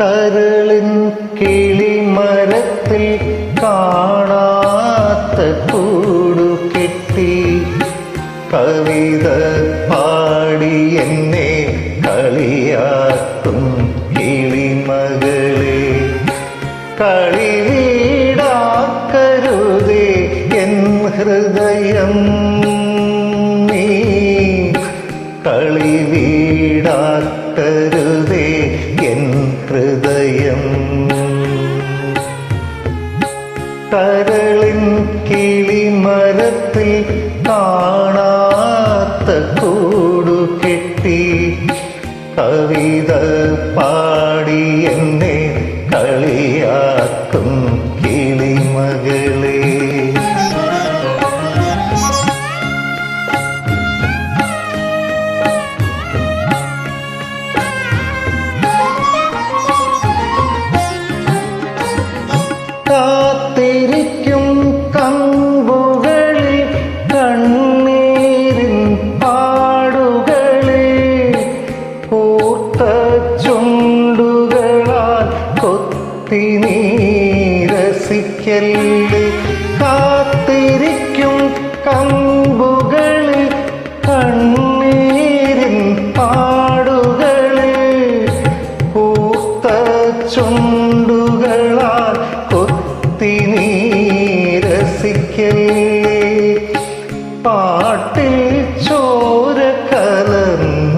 കരളിൻ കിളിമരത്തിൽ കാണാത്ത കൂടു കെട്ടി. കവിത പാടി എന്നെ കളിയാക്കും കിളിമകളെ. കളി വീടാക്കരുതേ എൻ ഹൃദയം നീ. കളി വീടാക്കരുതേ എൻ ഹൃദയം. കരളിൻ കിളിമരത്തിൽ കാണാത്ത കൂടു കെട്ടി കവിത പാടി എന്നെ കളിയാക്കും. നീരസിക്കല്ലേ കാത്തിരിക്കും കമ്പുകൾ കണ്ണീരിൻ പാടുകൾ പൂത്ത ചുണ്ടുകളാൽ കൊത്തി നീരസിക്കല്ലേ പാട്ടിൽ ചോര കലർന്നീടല്ലേ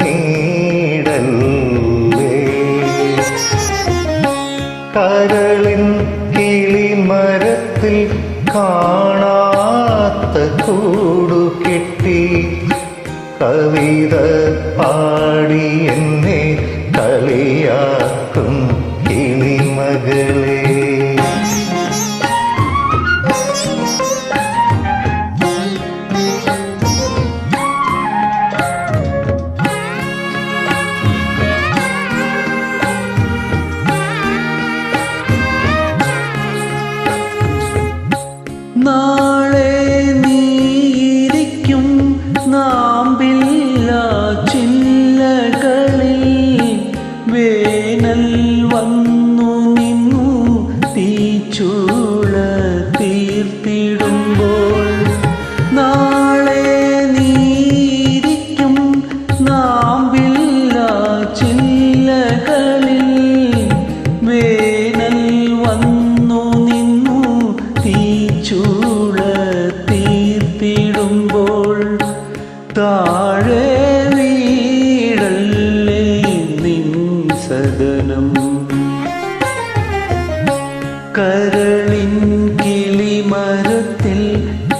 കരളിൻ കിളിമരത്തിൽ കാണാത്ത കൂടു കെട്ടി കവിത പാടി എന്നെ കളിയാക്കും കിളിമകളെ വേനൽ വന്നു നിന്നു തീച്ചൂള തീർത്തിടുമ്പോൾ നാളെ നീരിക്കും നാമ്പില്ല ചില്ലകളിൽ വേനൽ വന്നു നിന്നു തീച്ചൂള തീർത്തിടുമ്പോൾ താഴെ കരളിൻ കിളിമരത്തിൽ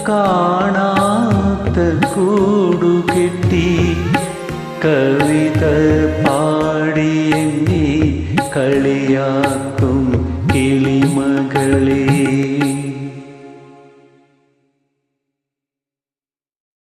കാണാത്ത കൂടു കെട്ടി കവിത പാടി കളിയാക്കും.